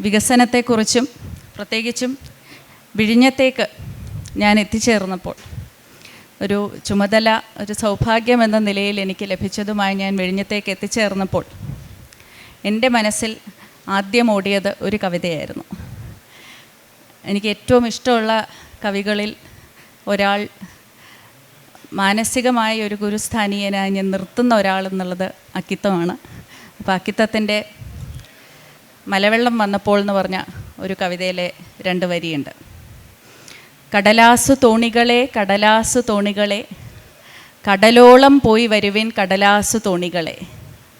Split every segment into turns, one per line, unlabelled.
വികസനത്തെക്കുറിച്ചും പ്രത്യേകിച്ചും വിഴിഞ്ഞത്തേക്ക് ഞാൻ എത്തിച്ചേർന്നപ്പോൾ ഒരു ചുമതല ഒരു സൗഭാഗ്യം എന്ന നിലയിൽ എനിക്ക് ലഭിച്ചതുമായി ഞാൻ വിഴിഞ്ഞത്തേക്ക് എത്തിച്ചേർന്നപ്പോൾ എന്റെ മനസ്സിൽ ആദ്യം ഓടിയത് ഒരു കവിതയായിരുന്നു. എനിക്ക് ഏറ്റവും ഇഷ്ടമുള്ള കവികളിൽ ഒരാൾ മാനസികമായ ഒരു ഗുരുസ്ഥാനീയനായി ഞാൻ നിർത്തുന്ന ഒരാൾ എന്നുള്ളത് അക്കിത്തമാണ്. അപ്പോൾ അക്കിത്തത്തിന്റെ മലവെള്ളം വന്നപ്പോൾ എന്ന് പറഞ്ഞ ഒരു കവിതയിലെ രണ്ട് വരിയുണ്ട്. കടലാസു തോണികളെ കടലാസു തോണികളെ കടലോളം പോയി വരുവിൻ കടലാസു തോണികളെ.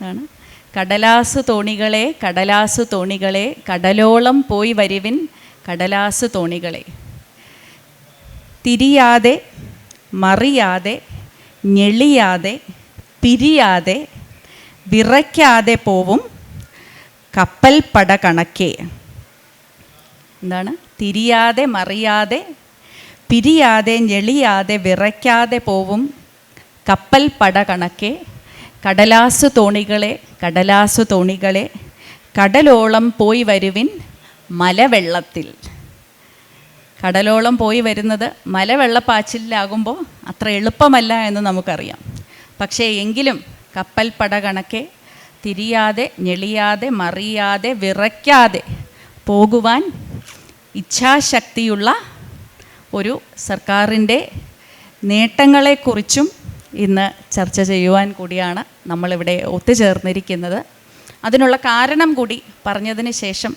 ആണ്. കടലാസു തോണികളെ കടലാസു തോണികളെ കടലോളം പോയി വരുവിൻ കടലാസു തോണികളെ. തിരിയാതെ മറിയാതെ ഞെളിയാതെ പിരിയാതെ വിറയ്ക്കാതെ പോവും കപ്പൽ പട കണക്കേ എന്താണ്? തിരിയാതെ മറിയാതെ പിരിയാതെ ഞെളിയാതെ വിറയ്ക്കാതെ പോവും കപ്പൽ പട കണക്കെ കടലാസു തോണികളെ കടലാസു തോണികളെ കടലോളം പോയി വരുവിൻ മലവെള്ളത്തിൽ. കടലോളം പോയി വരുന്നത് മലവെള്ളപ്പാച്ചിലാകുമ്പോൾ അത്ര എളുപ്പമല്ല എന്ന് നമുക്കറിയാം. പക്ഷേ എങ്കിലും കപ്പൽ പട കണക്കെ തിരിയാതെ ഞെളിയാതെ മറിയാതെ വിറയ്ക്കാതെ പോകുവാൻ ഇച്ഛാശക്തിയുള്ള ഒരു സർക്കാരിന്റെ നേട്ടങ്ങളെക്കുറിച്ചും ഇന്ന് ചർച്ച ചെയ്യുവാൻ കൂടിയാണ് നമ്മളിവിടെ ഒത്തുചേർന്നിരിക്കുന്നത്. അതിനുള്ള കാരണം കൂടി പറഞ്ഞതിന് ശേഷം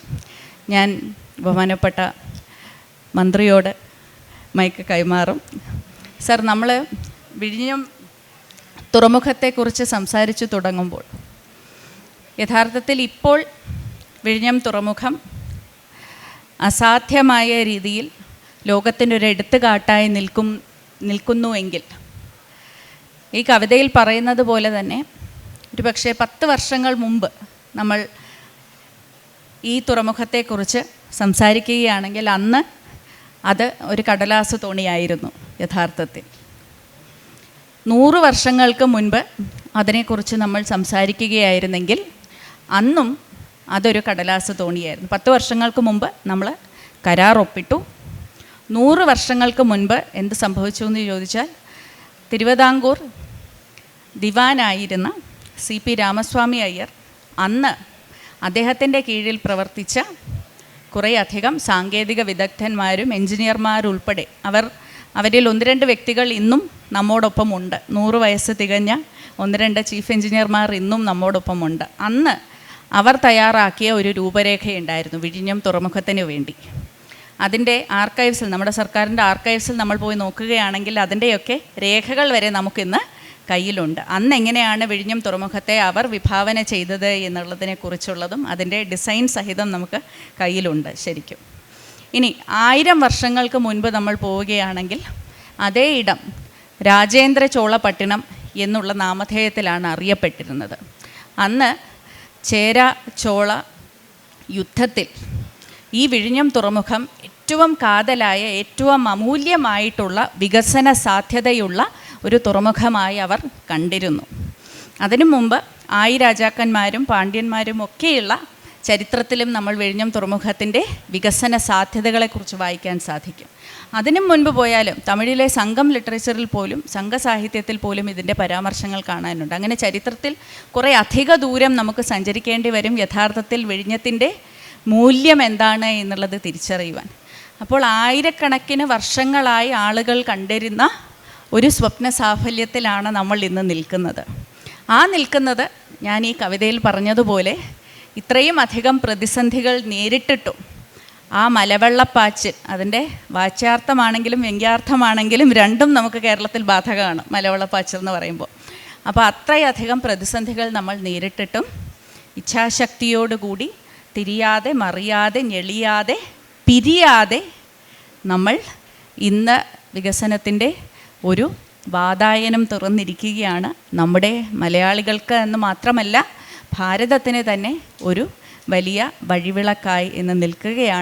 ഞാൻ ബഹുമാനപ്പെട്ട മന്ത്രിയോട് മൈക്ക് കൈമാറും. സർ നമ്മൾ വിഴിഞ്ഞം തുറമുഖത്തെക്കുറിച്ച് സംസാരിച്ചു തുടങ്ങുമ്പോൾ യഥാർത്ഥത്തിൽ ഇപ്പോൾ വിഴിഞ്ഞം തുറമുഖം അസാധ്യമായ രീതിയിൽ ലോകത്തിന്റെ ഒരു എടുത്തുകാട്ടായി നിൽക്കും നിൽക്കുന്നുവെങ്കിൽ ഈ കവിതയിൽ പറയുന്നത് പോലെ തന്നെ ഒരു പക്ഷേ പത്ത് വർഷങ്ങൾ മുമ്പ് നമ്മൾ ഈ തുറമുഖത്തെക്കുറിച്ച് സംസാരിക്കുകയാണെങ്കിൽ അന്ന് അത് ഒരു കടലാസ് തോണിയായിരുന്നു യഥാർത്ഥത്തിൽ. നൂറ് വർഷങ്ങൾക്ക് മുൻപ് അതിനെക്കുറിച്ച് നമ്മൾ സംസാരിക്കുകയായിരുന്നെങ്കിൽ അന്നും അതൊരു കടലാസ് തോണിയായിരുന്നു. പത്ത് വർഷങ്ങൾക്ക് മുമ്പ് നമ്മൾ കരാർ ഒപ്പിട്ടു നൂറ് വർഷങ്ങൾക്ക് മുൻപ് എന്ത് സംഭവിച്ചു എന്ന് ചോദിച്ചാൽ തിരുവിതാംകൂർ ദിവാനായിരുന്ന സി പി രാമസ്വാമി അയ്യർ അന്ന് അദ്ദേഹത്തിന്റെ കീഴിൽ പ്രവർത്തിച്ച കുറേയധികം സാങ്കേതിക വിദഗ്ധന്മാരും എഞ്ചിനീയർമാരുൾപ്പെടെ അവർ അവരിൽ ഒന്ന് രണ്ട് വ്യക്തികൾ ഇന്നും നമ്മോടൊപ്പമുണ്ട്. നൂറ് വയസ്സ് തികഞ്ഞ ഒന്ന് രണ്ട് ചീഫ് എഞ്ചിനീയർമാർ ഇന്നും നമ്മോടൊപ്പമുണ്ട്. അന്ന് അവർ തയ്യാറാക്കിയ ഒരു രൂപരേഖയുണ്ടായിരുന്നു വിഴിഞ്ഞം തുറമുഖത്തിന് വേണ്ടി. അതിന്റെ ആർക്കൈവ്സിൽ നമ്മുടെ സർക്കാരിന്റെ ആർക്കൈവ്സിൽ നമ്മൾ പോയി നോക്കുകയാണെങ്കിൽ അതിന്റെയൊക്കെ രേഖകൾ വരെ നമുക്കിന്ന് കയ്യിലുണ്ട്. അന്ന് എങ്ങനെയാണ് വിഴിഞ്ഞം തുറമുഖത്തെ അവർ വിഭാവന ചെയ്തത് എന്നുള്ളതിനെ കുറിച്ചുള്ളതും അതിന്റെ ഡിസൈൻ സഹിതം നമുക്ക് കയ്യിലുണ്ട് ശരിക്കും. ഇനി ആയിരം വർഷങ്ങൾക്ക് മുൻപ് നമ്മൾ പോവുകയാണെങ്കിൽ അതേ ഇടം രാജേന്ദ്ര ചോളപട്ടിണം എന്നുള്ള നാമധേയത്തിലാണ് അറിയപ്പെട്ടിരുന്നത്. അന്ന് ചേര ചോള യുദ്ധത്തിൽ ഈ വിഴിഞ്ഞം തുറമുഖം ഏറ്റവും കാതലായ ഏറ്റവും അമൂല്യമായിട്ടുള്ള വികസന സാധ്യതയുള്ള ഒരു തുറമുഖമായി അവർ കണ്ടിരുന്നു. അതിനു മുമ്പ് ആയി രാജാക്കന്മാരും പാണ്ഡ്യന്മാരും ഒക്കെയുള്ള ചരിത്രത്തിലും നമ്മൾ വിഴിഞ്ഞം തുറമുഖത്തിന്റെ വികസന സാധ്യതകളെക്കുറിച്ച് വായിക്കാൻ സാധിക്കും. അതിനും മുൻപ് പോയാലും തമിഴിലെ സംഘം ലിറ്ററേച്ചറിൽ പോലും സംഘസാഹിത്യത്തിൽ പോലും ഇതിന്റെ പരാമർശങ്ങൾ കാണാനുണ്ട്. അങ്ങനെ ചരിത്രത്തിൽ കുറേ അധിക ദൂരം നമുക്ക് സഞ്ചരിക്കേണ്ടി വരും യഥാർത്ഥത്തിൽ വിഴിഞ്ഞത്തിന്റെ മൂല്യം എന്താണ് എന്നുള്ളത് തിരിച്ചറിയുവാൻ. അപ്പോൾ ആയിരക്കണക്കിന് വർഷങ്ങളായി ആളുകൾ കണ്ടിരുന്ന ഒരു സ്വപ്ന സാഫല്യത്തിലാണ് നമ്മൾ ഇന്ന് നിൽക്കുന്നത്. ആ നിൽക്കുന്നത് ഞാൻ ഈ കവിതയിൽ പറഞ്ഞതുപോലെ ഇത്രയും അധികം പ്രതിസന്ധികൾ നേരിട്ടിട്ടും ആ മലവെള്ളപ്പാച്ചിൽ അതിന്റെ വാച്യാർത്ഥമാണെങ്കിലും വ്യംഗ്യാർത്ഥമാണെങ്കിലും രണ്ടും നമുക്ക് കേരളത്തിൽ ബാധകമാണ് മലവെള്ളപ്പാച്ചിൽ എന്ന് പറയുമ്പോൾ. അപ്പോൾ അത്രയധികം പ്രതിസന്ധികൾ നമ്മൾ നേരിട്ടിട്ടും ഇച്ഛാശക്തിയോടുകൂടി തിരിയാതെ മറിയാതെ ഞെളിയാതെ പിരിയാതെ നമ്മൾ ഇന്ന് വികസനത്തിന്റെ ഒരു വാതായനം തുറന്നിരിക്കുകയാണ് നമ്മുടെ മലയാളികൾക്ക് എന്ന് മാത്രമല്ല ഭാരതത്തിന് തന്നെ ഒരു വലിയ വഴിവിളക്കായി ഇന്ന് നിൽക്കുകയാണ്.